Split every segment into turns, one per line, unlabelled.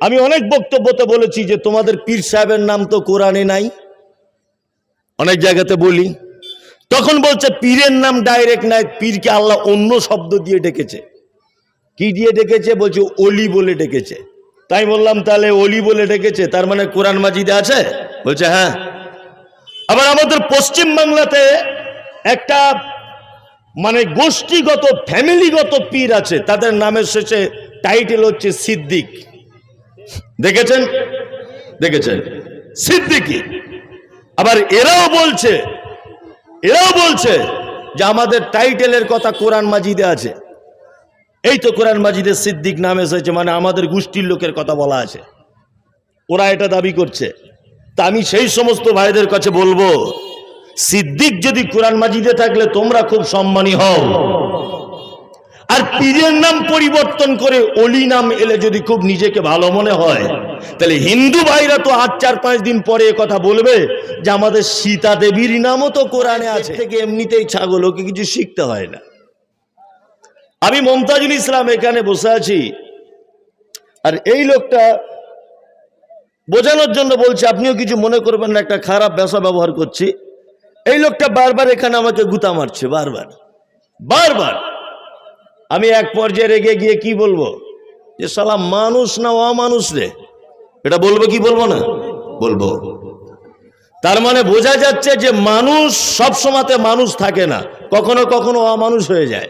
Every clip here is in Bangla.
আমি অনেক বক্তব্যতে বলেছি যে তোমাদের পীর সাহেবের নাম তো কোরআনে নাই। অনেক জায়গাতে বলি। তখন বলছে, পীরের নাম ডাইরেক্ট নাই, পীরকে আল্লাহ অন্য শব্দ দিয়ে ডেকেছে। কি দিয়ে ডেকেছে? বলছে, অলি বলে ডেকেছে। তাই বললাম, তাহলে অলি বলে ডেকেছে, তার মানে কোরআন মাজিদে আছে? বলছে হ্যাঁ। আবার আমাদের পশ্চিম বাংলাতে একটা মানে গোষ্ঠীগত ফ্যামিলিগত পীর আছে, তাদের নামের শেষে টাইটেল হচ্ছে সিদ্দিক। দেখেছেন? দেখেছেন। সিদ্দিকি। আবার এরাও বলছে এরাও বলছে যে আমাদের টাইটেলের কথা কোরআন মাজিদে আছে। এই তো কোরআন মাজিদের সিদ্দিক নাম এসেছে মানে আমাদের গোষ্ঠীর লোকের কথা বলা আছে। ওরা এটা দাবি করছে। তা আমি সেই সমস্ত ভাইদের কাছে বলব, সিদ্দিক যদি কোরআন মাজিদে থাকলে তোমরা খুব সম্মানী হও। আর পীরের নাম পরিবর্তন করে অলি নাম এলে যদি খুব নিজেকে ভালো মনে হয় তাহলে হিন্দু ভাইরা তো আজ চার পাঁচ দিন পরে কথা বলবে যে আমাদের সীতা দেবীর নামও তো কোরআনে আছে। থেকে এমনিতেই ছাগল ওকে কিছু শিখতে হয় না। আমি মমতাজুল ইসলাম এখানে বসে আছি। আর এই লোকটা বোঝানোর জন্য বলছি আপনিও কিছু মনে করবেন না একটা খারাপ ভাষা ব্যবহার করছি। এই লোকটা বারবার এখানে আমাকে গুতা মারছে বারবার। বারবার। আমি এক পর্যায়ে রেগে গিয়ে কি বলব? যে সালা মানুষ না অমানুষ রে? এটা বলব কি বলব না? বলব। তার মানে বোঝা যাচ্ছে যে মানুষ সব সময়তে মানুষ থাকে না, কখনো কখনো অমানুষ হয়ে যায়,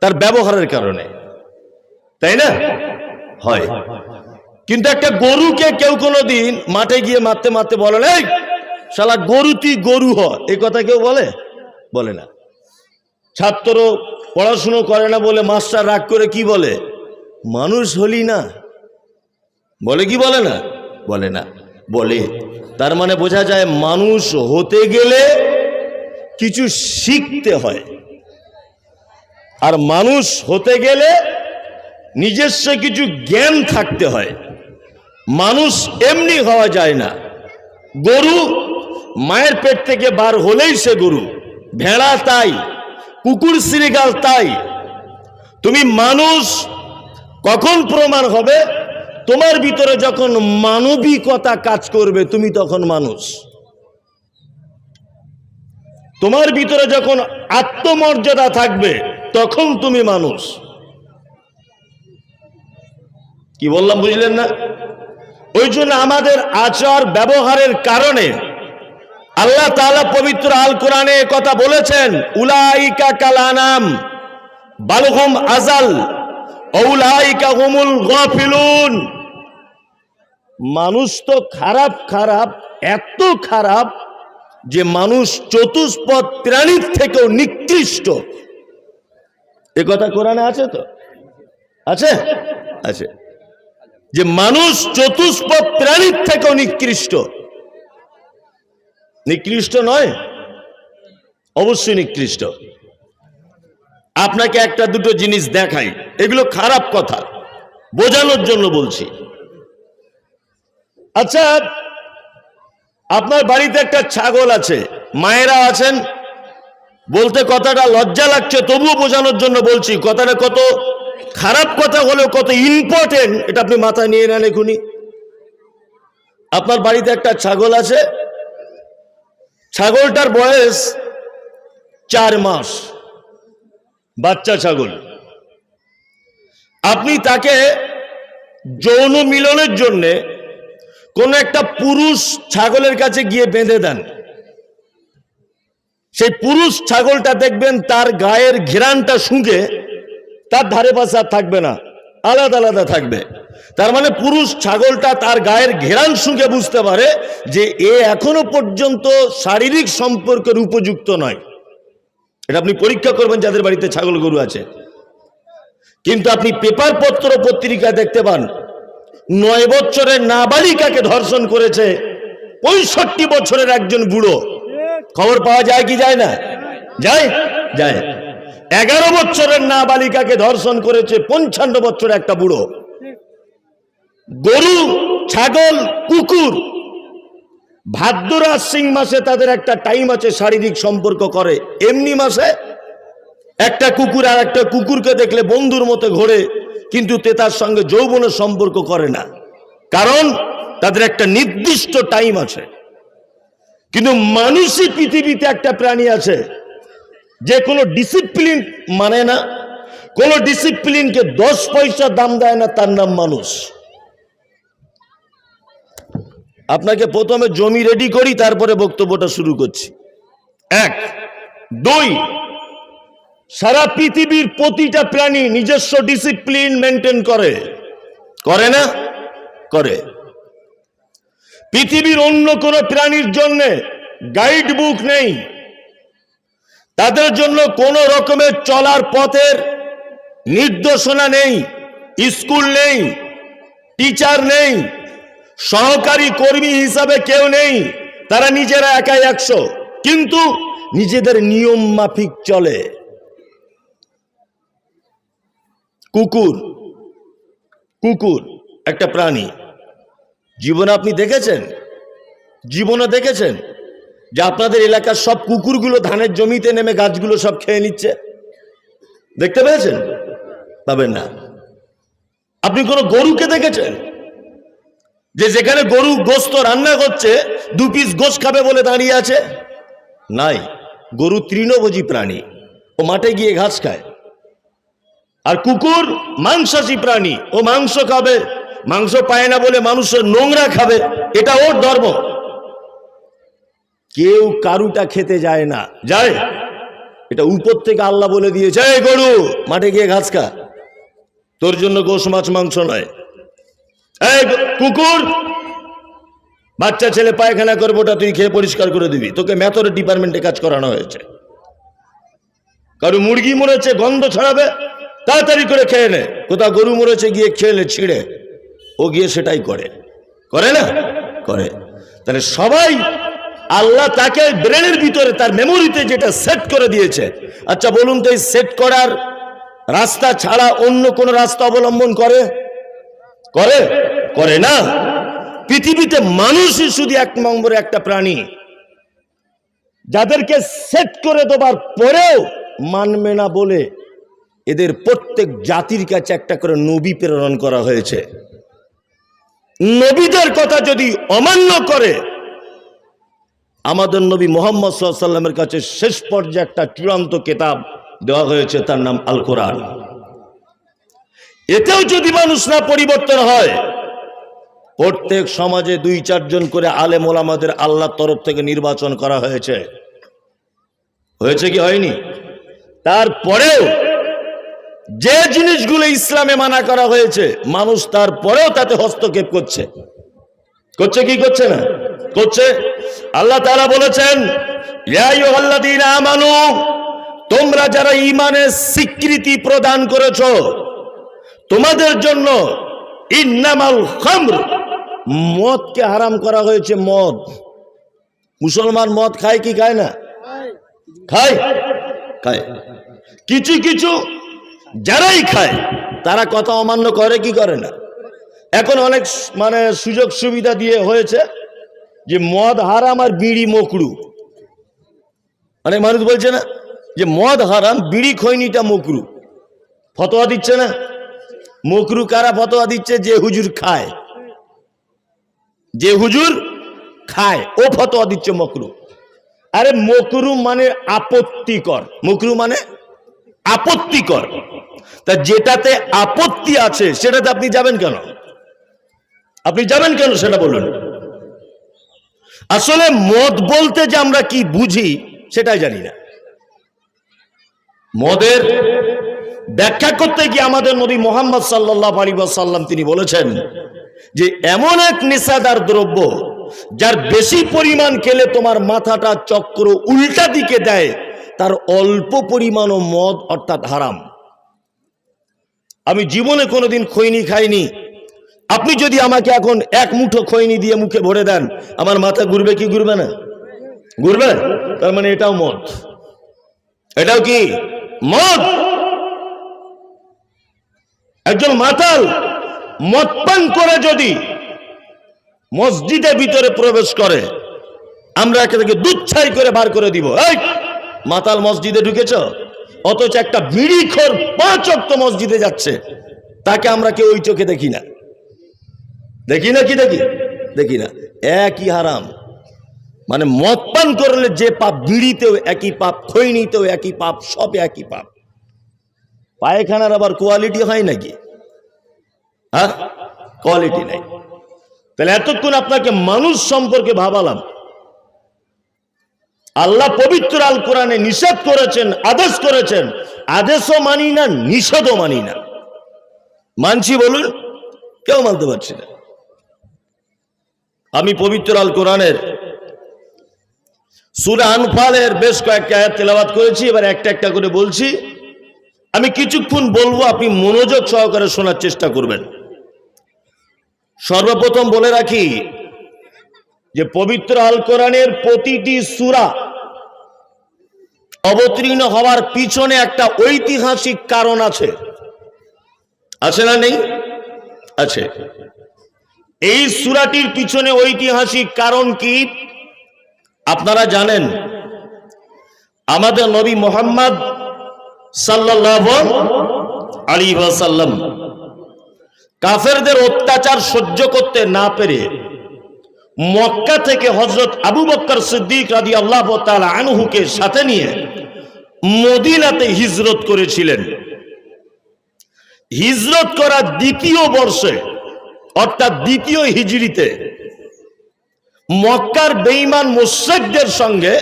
তার ব্যবহারের কারণে। তাই না? হয়। কিন্তু একটা গরুকে কেউ কোনো দিন মাঠে গিয়ে মারতে মারতে বলে এই শালা গরু তুই গরু হ। এই কথা কেউ বলে? বলে না। ছাত্র পড়াশুনো করে না বলে মাস্টার রাগ করে কি বলে? মানুষ হলি না। বলে কি বলে না? বলে না। বলে। তার মানে বোঝা যায় মানুষ হতে গেলে কিছু শিখতে হয়। আর মানুষ হতে গেলে নিজস্ব কিছু জ্ঞান থাকতে হয়। মানুষ এমনি হওয়া যায় না। গরু মায়ের পেট থেকে বার হলেই সে গরু। ভেড়া তাই। কুকুর শ্রীগাল তাই। তুমি মানুষ, কখন প্রমাণ হবে? তোমার ভিতরে যখন মানবিকতা কাজ করবে, তুমি তখন মানুষ। তোমার ভিতরে যখন আত্মমর্যাদা থাকবে, তখন তুমি মানুষ। কি বললাম, বুঝলেন না? ওই জন্য আমাদের আচার ব্যবহারের কারণে আল্লাহ তাআলা পবিত্র আল কোরআনে কথা বলেছেন, উলাইকা কালানাম, বালহুম আজাল ঔলাইকা হুমুল গাফিলুন। মানুষ তো খারাপ খারাপ, এত খারাপ যে মানুষ চতুষ্পদ প্রাণীর থেকেও নিকৃষ্ট। এ কথা কোরআনে আছে তো? আছে? আছে। যে মানুষ চতুষ্পদ প্রাণীর থেকেও নিকৃষ্ট। নিকৃষ্ট নয়? অবশ্যই নিকৃষ্ট। আপনাকে একটা দুটো জিনিস দেখাই। এগুলো খারাপ কথা। বোঝানোর জন্য বলছি। আচ্ছা আপনার বাড়িতে একটা ছাগল আছে। মায়েরা আছেন। বলতে কথাটা লজ্জা লাগছে, তবুও বোঝানোর জন্য বলছি, কথাটা কত খারাপ কথা হলেও কত ইম্পর্টেন্ট এটা আপনি মাথায় নিয়ে নেন এখুনি। আপনার বাড়িতে একটা ছাগল আছে ছাগলটার বয়স চার মাস। বাচ্চা ছাগল। আপনি তাকে যৌন মিলনের জন্যে কোন একটা পুরুষ ছাগলের কাছে গিয়ে বেঁধে দেন। সেই পুরুষ ছাগলটা দেখবেন তার গায়ের ঘেরানটা শুঁকে তার ধারে পাশে আর থাকবে না, আলাদা আলাদা থাকবে। তার মানে পুরুষ ছাগলটা তার গায়ের ঘেরান শুঁকে বুঝতে পারে যে এ এখনও পর্যন্ত শারীরিক সম্পর্কের উপযুক্ত নয়। এটা আপনি পরীক্ষা করবেন যাদের বাড়িতে ছাগল গরু আছে। কিন্তু আপনি পেপার পত্র পত্রিকা দেখতে পান, নয় বছরের নাবালিকাকে ধর্ষণ করেছে পঁয়ষট্টি বছরের একজন বুড়ো। খবর পাওয়া যায় কি যায় না? যায়? যায়। এগারো বছরের নাবালিকাকে ধর্ষণ করেছে পঞ্চান্ন বছর একটা বুড়ো। গরু, ছাগল, কুকুর। ভাদ্র আশ্বিন মাসে তাদের একটা টাইম আছে শারীরিক সম্পর্ক করে। এমনি মাসে একটা কুকুর আর একটা কুকুরকে দেখলে বন্ধুর মতো ঘোরে, কিন্তু তে তার সঙ্গে যৌবনের সম্পর্ক করে না। কারণ তাদের একটা নির্দিষ্ট টাইম আছে। কিন্তু মানুষই পৃথিবীতে একটা প্রাণী আছে, যে কোনো ডিসিপ্লিন মানে না। কোনো ডিসিপ্লিনকে দশ পয়সা দাম দেয় না, তার নাম মানুষ। আপনাকে প্রথমে জমি রেডি করি, তারপরে বক্তব্যটা শুরু করছি। এক। দুই। সারা পৃথিবীর প্রতিটা প্রাণী নিজস্ব ডিসিপ্লিন মেনটেন করে। করে না? করে। পৃথিবীর অন্য কোনো প্রাণীর জন্য গাইড বুক নেই। তাদের জন্য কোনো রকমের চলার পথের নির্দেশনা নেই। স্কুল নেই। টিচার নেই। সহকারী কর্মী হিসাবে কেউ নেই, তারা নিজেরা একাই একশো। কিন্তু নিজেদের নিয়ম মাফিক চলে। কুকুর কুকুর একটা প্রাণী। জীবনে আপনি দেখেছেন? জীবনে দেখেছেন? যে আপনাদের এলাকার সব কুকুরগুলো ধানের জমিতে নেমে গাছগুলো সব খেয়ে নিচ্ছে? দেখতে পেয়েছেন? পাবেন না। আপনি কোনো গরুকে দেখেছেন? যে যেখানে গরু গোস্ত রান্না করছে, দু পিস গোস খাবে বলে দাঁড়িয়ে আছে? নাই। গরু তৃণভোজী প্রাণী। ও মাঠে গিয়ে ঘাস খায়। আর কুকুর মাংসাশী প্রাণী। ও মাংস খাবে। মাংস পায় না বলে মানুষের নোংরা খাবে। এটা ওর ধর্ম। কেউ কারুটা খেতে যায় না। যায়? এটা উপর থেকে আল্লাহ বলে দিয়েছে গরু, মাঠে গিয়ে ঘাস খা। তোর জন্য গোস মাছ, মাংস নয়। কুকুর, বাচ্চা ছেলে পায়খানা করব ওটা তুই খেয়ে পরিষ্কার করে দিবি। তোকে মেথরের ডিপার্টমেন্টে কাজ করানো হয়েছে। কারও মুরগি মরেছে, গন্ধ ছড়াবে, তাড়াতাড়ি করে খেয়ে নে। কোথাও গরু মরেছে, গিয়ে খেয়ে নে, ছিঁড়ে। ও গিয়ে সেটাই করে। করে না? করে। তাহলে সবাই আল্লাহ তাকে ব্রেনের ভিতরে, তার মেমোরিতে যেটা সেট করে দিয়েছে। আচ্ছা বলুন তো এই সেট করার রাস্তা ছাড়া অন্য কোন রাস্তা অবলম্বন করে? করে? করে না। পৃথিবীতে মানুষই শুধু এক নম্বরে একটা প্রাণী। যাদেরকে সেট করে দেবার পরেও মানবে না বলে এদের প্রত্যেক জাতির কাছে একটা করে নবী প্রেরণ করা হয়েছে। নবীদের কথা যদি অমান্য করে, আমাদের নবী মোহাম্মদ সাল্লামের কাছে শেষ পর্যায়ে একটা চূড়ান্ত কেতাব দেওয়া হয়েছে, তার নাম আল কোরআন এতেও যদি মানুষ না পরিবর্তন হয়, প্রত্যেক সমাজে দুই চারজন করে আলেম ওলামাদের আল্লাহর তরফ থেকে নির্বাচন করা হয়েছে। হয়েছে কি হয়নি? তারপরেও যে জিনিসগুলো ইসলামে মানা করা হয়েছে, মানুষ তারপরেও তাতে হস্তক্ষেপ করছে। করছে কি করছে না? করছে? আল্লাহ তারা বলেছেন তোমরা যারা ইমানের স্বীকৃতি প্রদান করেছ তোমাদের জন্য ইন্নামাল খামর। মদকে হারাম করা হয়েছে মদ। মুসলমান মদ খায় কি খায় না? খায়। খায়। কিছু কিছু যারাই খায়, তারা কথা অমান্য করে কি করে না? এখন অনেক মানে সুযোগ সুবিধা দিয়ে হয়েছে যে মদ হারাম আর বিড়ি মকরু। অনেক মানুষ বলছে না যে মদ হারাম, বিড়ি খৈনিটা মকরু। ফতোয়া দিচ্ছে না? মকরু কারা ফতোয়া দিচ্ছে? যে হুজুর খায়। যে হুজুর খায়, ও ফতোয়া দিচ্ছে মকরু। আরে মকরু মানে আপত্তিকর। মকরু মানে আপত্তিকর। তা যেটাতে আপত্তি আছে, সেটাতে আপনি যাবেন কেন? আপনি যাবেন কেন সেটা বলুন। আসলে মদ বলতে যে আমরা কি বুঝি, সেটাই জানি না। মদের ব্যাখ্যা করতে গিয়ে আমাদের নবী মোহাম্মদ সাল্লাহ আলী সাল্লাম তিনি বলেছেন যে, এমন এক নেশাদার দ্রব্য যার বেশি পরিমাণ খেলে তোমার মাথাটা চক্র উল্টা দিকে দেয়, তার অল্প পরিমাণও মদ অর্থাৎ হারাম। আমি জীবনে কোনোদিন খৈনি খাইনি। আপনি যদি আমাকে এখন এক মুঠো খৈনি দিয়ে মুখে ভরে দেন, আমার মাথা ঘুরবে কি ঘুরবে না? ঘুরবে? তার মানে এটাও মদ। এটাও কি? মদ! একজন মাতাল মদ পান করে যদি মসজিদের ভিতরে প্রবেশ করে, আমরা একে থেকে দুচ্ছাই করে বার করে দিব। এই, মাতাল মসজিদে ঢুকেছ? অথচ একটা বিড়ি খোর পাঁচ অক্ত মসজিদে যাচ্ছে। তাকে আমরা কেউ ওই চোখে দেখি না। দেখি না কি দেখি? দেখি না। একই হারাম। মানে মদ পান করলে যে পাপ, বিড়িতেও একই পাপ, খৈনিতেও একই পাপ, সব একই পাপ। পায়খানার আবার কোয়ালিটি হয় নাকি? হ্যাঁ? কোয়ালিটি নাই। তাহলে এতক্ষণ আপনাকে মানুষ সম্পর্কে ভাবালাম। আল্লাহ পবিত্র আল কোরআনে নিষেধ করেছেন, আদেশ করেছেন। আদেশও মানি না, নিষেধও মানি না। মানছি বলুন, কেউ মানতে পারছি না। আমি পবিত্র আল কোরআনের সুরা আনফালের বেশ কয়েকটা তেলাবাদ করেছি, এবার একটা একটা করে বলছি। আমি কিছুক্ষণ বলব, আপনি মনোযোগ সহকারে শোনার চেষ্টা করবেন। সর্বপ্রথম বলে রাখি যে, পবিত্র আল কোরআনের প্রতিটি সুরা অবতীর্ণ হওয়ার পিছনে একটা ঐতিহাসিক কারণ আছে। আছে না নেই? আছে। এই সুরাটির পিছনে ঐতিহাসিক কারণ কি? আপনারা জানেন, আমাদের নবী মোহাম্মদ ওয়াসাল্লাম। কাফেরদের অত্যাচার সহ্য করতে না পেরে মক্কা থেকে হজরত আবু বক্কর সিদ্দিক রাদি আল্লাহ আনহুকে সাথে নিয়ে মদিনাতে হিজরত করেছিলেন। হিজরত করার দ্বিতীয় বর্ষে, অর্থাৎ দ্বিতীয় হিজড়িতে, মক্কার বেঈমান মুশ্রেকদের সঙ্গে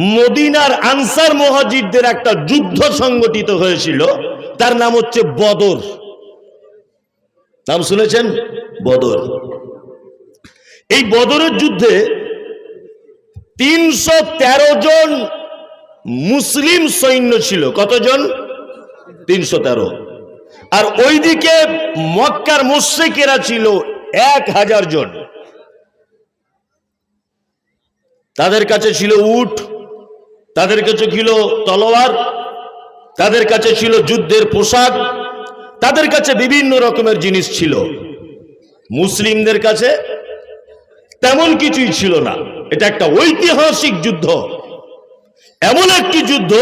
মদিনার আনসার মহাজিদদের একটা যুদ্ধ সংগঠিত হয়েছিল। তার নাম হচ্ছে বদর। নাম শুনেছেন? বদর। এই বদরের যুদ্ধে তিনশো তেরো জন মুসলিম সৈন্য ছিল। কতজন? তিনশো তেরো। আর ওইদিকে মক্কার মুশ্রিকেরা ছিল এক হাজার জন। তাদের কাছে ছিল উট তাদের কাছে ছিল তলোয়ার, তাদের কাছে ছিল যুদ্ধের পোশাক, তাদের কাছে বিভিন্ন রকমের জিনিস ছিল। মুসলিমদের কাছে তেমন কিছুই ছিল না। এটা একটা ঐতিহাসিক যুদ্ধ। এমন একটি যুদ্ধ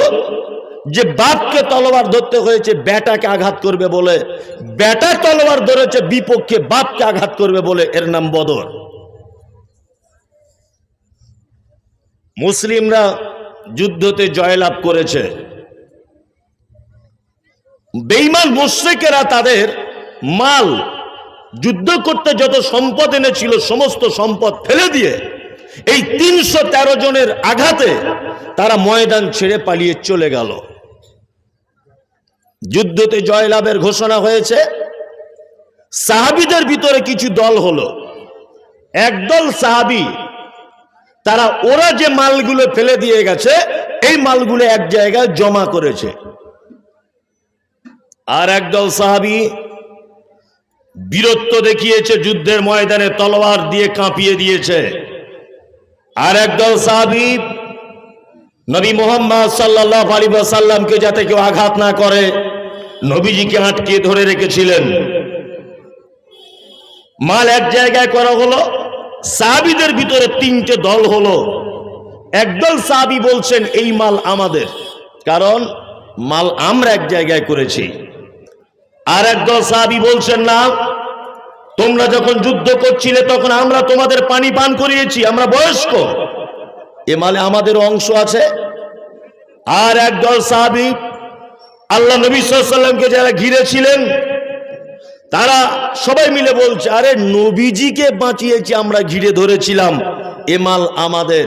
যে বাপকে তলোয়ার ধরতে হয়েছে বেটাকে আঘাত করবে বলে। বেটা তলোয়ার ধরেছে, বিপক্ষে বাপকে আঘাত করবে বলে। এর নাম বদর। মুসলিমরা যুদ্ধতে জয়লাভ করেছে। বেইমান মুশ্রিকেরা তাদের মাল যুদ্ধ করতে যত সম্পদ এনেছিল, সমস্ত সম্পদ ফেলে দিয়ে এই তিনশো তেরো জনের আঘাতে তারা ময়দান ছেড়ে পালিয়ে চলে গেল। যুদ্ধতে জয়লাভের ঘোষণা হয়েছে। সাহাবিদের ভিতরে কিছু দল হলো। একদল সাহাবি তারা, ওরা যে মালগুলো ফেলে দিয়ে গেছে, এই মালগুলো এক জায়গায় জমা করেছে। আর একদল সাহাবি বীরত্ব দেখিয়েছে, যুদ্ধের ময়দানে তলোয়ার দিয়ে কাঁপিয়ে দিয়েছে। আর একদল সাহাবি নবী মোহাম্মদ সাল্লাহ আলী সাল্লামকে যাতে কেউ আঘাত না করে, নবীজিকে আটকে ধরে রেখেছিলেন। মাল এক জায়গায় করা হলো সাহাবিদের ভিতরে তিনটে দল হলো। একদল সাহাবি বলছেন, এই মাল আমাদের। কারণ মাল আমরা এক জায়গায় করেছি। আর একদল সাহাবি বলছেন, না, তোমরা যখন যুদ্ধ করছিলে তখন আমরা তোমাদের পানি পান করিয়েছি, আমরা বয়স্ক। এ মালে আমাদের অংশ আছে। আর একদল সাহাবি, আল্লাহ নবী সাল্লামকে যারা ঘিরেছিলেন তারা সবাই মিলে বলছে, আরে নবীজিকে বাঁচিয়েছি আমরা, ঘিরে ধরেছিলাম। এমাল আমাদের।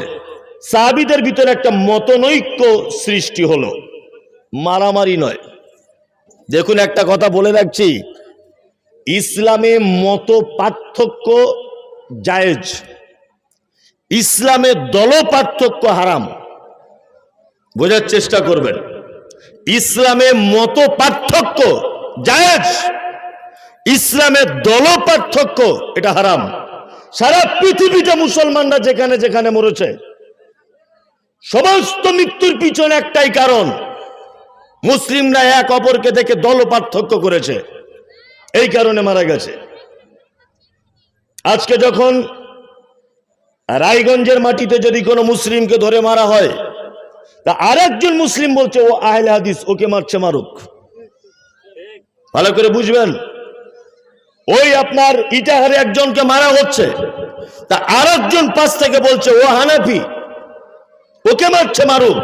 সাহাবিদের ভিতরে একটা মতনৈক্য সৃষ্টি হলো। মারামারি নয়। দেখুন, একটা কথা বলে রাখছি। ইসলামে মত পার্থক্য জায়েজ। ইসলামে দল পার্থক্য হারাম। বোঝার চেষ্টা করবেন। ইসলামে মত পার্থক্য জায়েজ। ইসলামের দল পার্থক্য, এটা হারাম। সারা পৃথিবীতে মুসলমানরা যেখানে যেখানে মরেছে। সমস্ত মৃত্যুর পিছনে একটাই কারণ, মুসলিমরা এক অপরকে দেখে দল পার্থক্য করেছে। এই কারণে মারা গেছে। আজকে যখন রায়গঞ্জের মাটিতে যদি কোনো মুসলিমকে ধরে মারা হয়, তা আরেকজন মুসলিম বলছে, ও আহলে হাদিস, ওকে মারছে মারুক। ভালো করে বুঝবেন? ওই আপনার ইটাহারে একজনকে মারা হচ্ছে। তা আর একজন পাশ থেকে বলছে, ও হানাফি, ওকে মারছে মারুক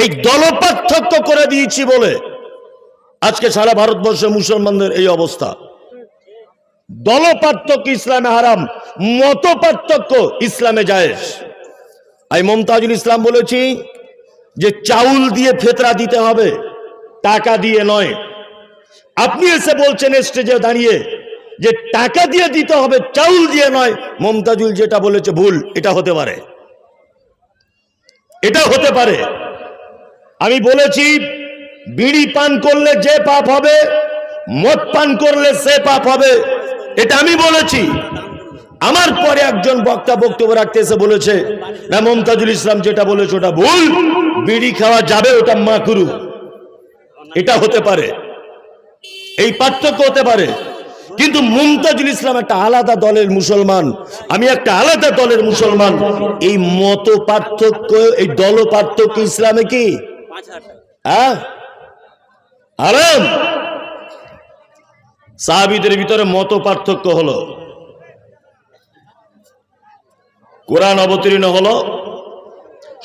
এই দলপার্থক্য করে দিয়েছি বলে আজকে সারা ভারতবর্ষে মুসলমানদের এই অবস্থা। দল পার্থক্য ইসলামে হারাম মত পার্থক্য ইসলামে জায়েজ। আমি মমতাজুল ইসলাম বলেছি যে চাউল দিয়ে ফেতরা দিতে হবে, টাকা দিয়ে নয়। আপনি এসে বলছেন স্টেজে দাঁড়িয়ে যে টাকা দিয়ে দিতে হবে, চাউল দিয়ে নয়, মমতাজুল যেটা বলেছে ভুল, এটা হতে পারে। এটা হতে পারে। আমি বলেছি, বিড়ি পান করলে যে পাপ হবে, মদ পান করলে সে পাপ হবে। এটা আমি বলেছি। আমার পরে একজন বক্তা বক্তব্য রাখতে এসে বলেছে, না, মমতাজুল ইসলাম যেটা বলেছে ওটা ভুল, বিড়ি খাওয়া যাবে ওটা মাকুরু। এটা হতে পারে। এই পার্থক্য হতে পারে। কিন্তু মুমতাজুল ইসলাম একটা আলাদা দলের মুসলমান, আমি একটা আলাদা দলের মুসলমান। এই মত পার্থক্য, এই দল পার্থক্য ইসলামে কি? হ্যাঁ? আরাম! সাহাবিদের ভিতরে মত পার্থক্য হলো, কোরআন অবতীর্ণ হলো,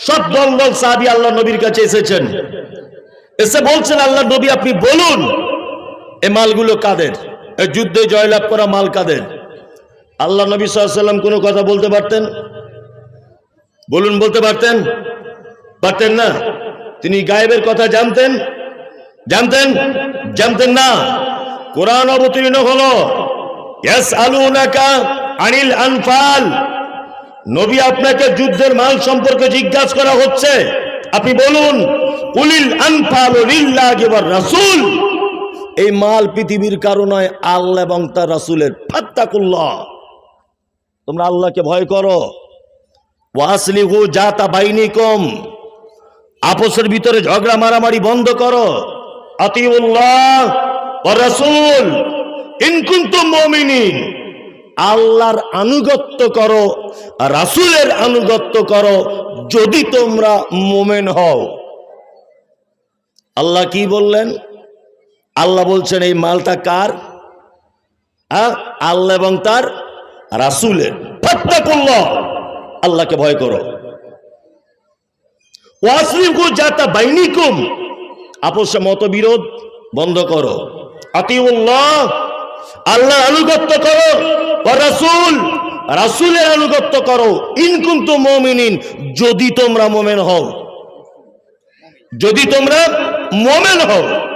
সব দল দল সাহাবি আল্লাহ নবীর কাছে এসেছেন। এসে বলছেন আল্লাহ নবী, আপনি বলুন, এ মালগুলো কাদের? যুদ্ধে জয়লাভ করা মাল কাদের? আল্লাহ নবী সাল্লাম কোনো কথা বলতে পারতেন? বলুন, বলতে পারতেন? পারতেন না? তিনি গায়েবের কথা জানতেন? জানতেন? জানতেন না? কোরআন অবতীর্ণ হলো। ইয়াস আলুনাকা আনিল আনফাল। নবী আপনাকে যুদ্ধের মাল সম্পর্কে জিজ্ঞাসা করা হচ্ছে। আপনি বলুন, উলিল আনফাল রাসূল এই মাল পৃথিবীর কারণে আল্লাহ এবং তার রাসূলের। ফাত্তাকুল্লাহ। তোমরা আল্লাহকে ভয় করো। ওয়াসলিহু বাইনি কম আপোষের ভিতরে ঝগড়া মারামারি বন্ধ করো। আতিউল্লাহ রাসূল। ইন কুনতুম মুমিনিন। আল্লাহর আনুগত্য করো, রাসূলের আনুগত্য করো, যদি তোমরা মোমেন হও। আল্লাহ কি বললেন? আল্লাহ বলছেন, এই মালটা কার? হ্যাঁ আল্লাহ এবং তার রাসূলের। ফাত্তাকুল্লাহ। আল্লাহকে ভয় করো। বন্ধ করো। আল্লাহ করো। করো। যদি তোমরা হও। যদি তোমরা মোমেন হও।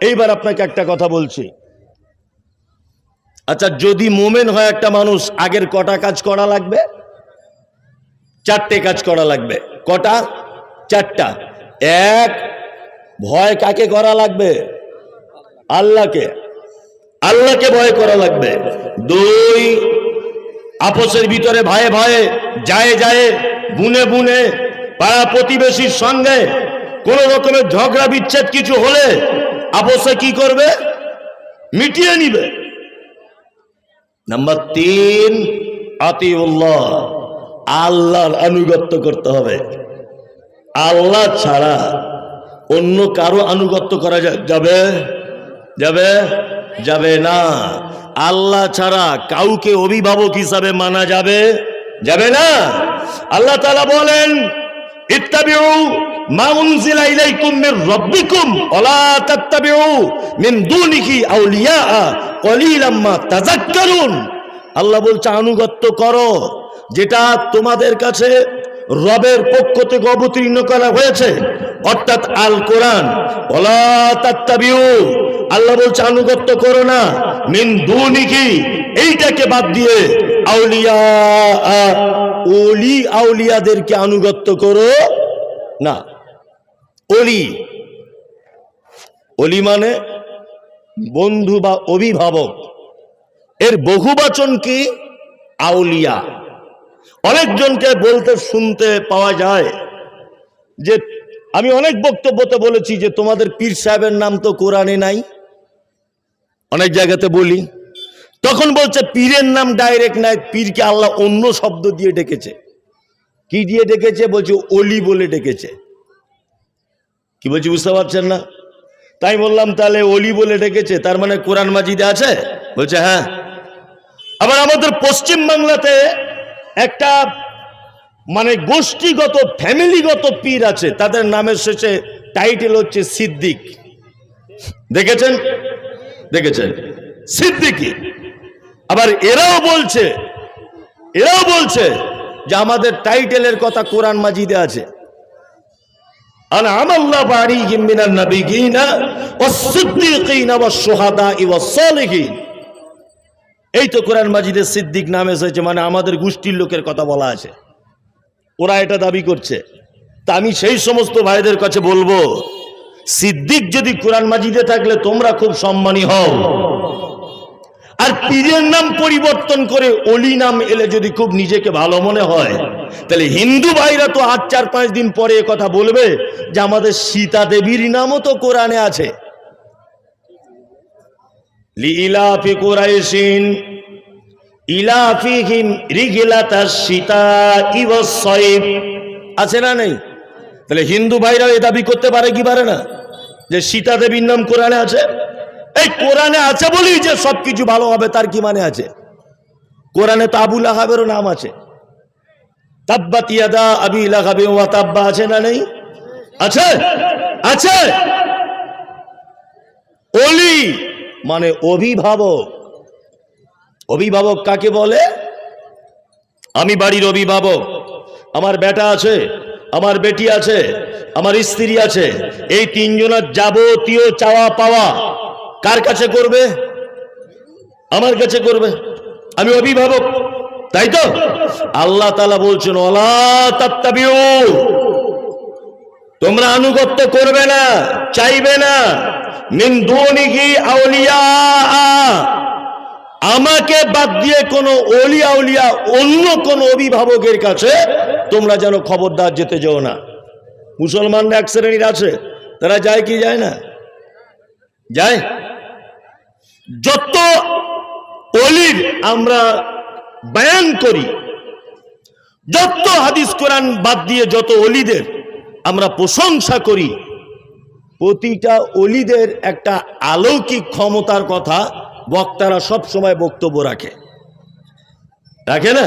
এইবার আপনাকে একটা কথা বলছি। আচ্ছা যদি মোমেন হয় একটা মানুষ, আগের কটা কাজ করা লাগবে? চারটে কাজ করা লাগবে। কটা? চারটা। এক, ভয় কাকে করা লাগবে? আল্লাহকে। আল্লাহকে ভয় করা লাগবে। দুই আপসের ভিতরে ভয়ে ভয়ে, যায় যায়, বুনে বুনে, পাড়া প্রতিবেশীর সঙ্গে কোন রকমের ঝগড়া, বিচ্ছেদ কিছু হলে আপোষে কি করবে? মিটিয়ে নিবে। নাম্বার তিন, আতিউল্লাহ, আল্লাহর আনুগত্য করতে হবে। আল্লাহ ছাড়া অন্য কারও আনুগত্য করা যাবে? যাবে? যাবে না। আল্লাহ ছাড়া কাউকে অভিভাবক হিসাবে মানা যাবে? যাবে না। আল্লাহ তাআলা বলেন, ইত্তাবিউ আউলিয়া আল্লাহ বলছে, আনুগত্য করো, যেটা তোমাদের কাছে রবের পক্ষ থেকে অবতীর্ণ করা হয়েছে, অর্থাৎ আল কোরআন। আল্লাহ বলছে, আনুগত্য করো না, মিন দুনিকি এইটাকে বাদ দিয়ে আউলিয়া ওলি আউলিয়াদেরকে আনুগত্য করো না। অলি। অলি মানে বন্ধু বা অভিভাবক। এর বহুবচন কি? আউলিয়া। অনেকজনকে বলতে, শুনতে পাওয়া যায় যে, আমি অনেক বক্তব্যতে বলেছি যে, তোমাদের পীর সাহেবের নাম তো কোরআনে নাই। অনেক জায়গাতে বলি। তখন বলছে, পীরের নাম ডাইরেক্ট নাই, পীরকে আল্লাহ অন্য শব্দ দিয়ে ডেকেছে। কি দিয়ে ডেকেছে? বলছে, অলি বলে ডেকেছে। কি বলছি বুঝতে পারছেন না? তাই বললাম, তাহলে অলি বলে ডেকেছে, তার মানে কোরআন মাজিদে আছে? বলছে হ্যাঁ। আবার আমাদের পশ্চিম বাংলাতে একটা মানে গোষ্ঠীগত, ফ্যামিলিগত পীর আছে, তাদের নামের শেষে টাইটেল হচ্ছে সিদ্দিক। দেখেছেন? দেখেছেন? সিদ্দিকি। আবার এরাও বলছে এরাও বলছে যে আমাদের টাইটেলের কথা কোরআন মাজিদে আছে। আর আমাল্লাহ বাড়ি মিনান নাবিগিনা ওয়াস-সিদ্দিকিনা ওয়াস-শুহাদাই এই তো কোরআন মাজিদে সিদ্দিক নাম এসেছে মানে আমাদের গোষ্ঠীর লোকের কথা বলা আছে। ওরা এটা দাবি করছে। তা আমি সেই সমস্ত ভাইদের কাছে বলব, সিদ্দিক যদি কোরআন মাজিদে থাকলে তোমরা খুব সম্মানী হও। আর পীরের নাম পরিবর্তন করে অলি নাম এলে যদি খুব নিজেকে ভালো মনে হয়, তাহলে হিন্দু ভাইরা তো আট, চার, পাঁচ দিন পরে কথা বলবে যে আমাদের সীতা দেবীর নামও তো কোরআনে আছে। সীতা আছে না নেই? তাহলে হিন্দু ভাইরা এ দাবি করতে পারে কি পারে না? যে সীতা দেবীর নাম কোরআনে আছে? এই কোরআনে আছে বলি যে সবকিছু ভালো হবে, তার কি মানে আছে? কোরআনে তো আবুল আহাবেরও নাম আছে। তাব্বা তিয়াদা আবি লাহাবে ওয়া তাব্বা আছে না নেই? আছে? আছে? অলি মানে অভিভাবক। অভিভাবক কাকে বলে? আমি বাড়ির অভিভাবক। আমার বেটা আছে, আমার বেটি আছে, আমার স্ত্রী আছে, এই তিনজনের যাবতীয় চাওয়া পাওয়া কার কাছে করবে? আমার কাছে করবে। আমি অভিভাবক, তাই তো? আল্লাহ তালা বলছেন তোমরা আনুগত্য করবে না, চাইবে না। আমাকে বাদ দিয়ে কোনো অলিয়া উলিয়া অন্য কোন অভিভাবকের কাছে তোমরা যেন খবরদার যেতে যেও না। মুসলমানরা এক শ্রেণির আছে, তারা যায় কি যায় না? যায়? যত অলির আমরা বয়ান করি, যত হাদিস কোরআন বাদ দিয়ে যত অলিদের আমরা প্রশংসা করি, প্রতিটা অলিদের একটা আলৌকিক ক্ষমতার কথা বক্তারা সব সময় বক্তব্য রাখে। রাখে না?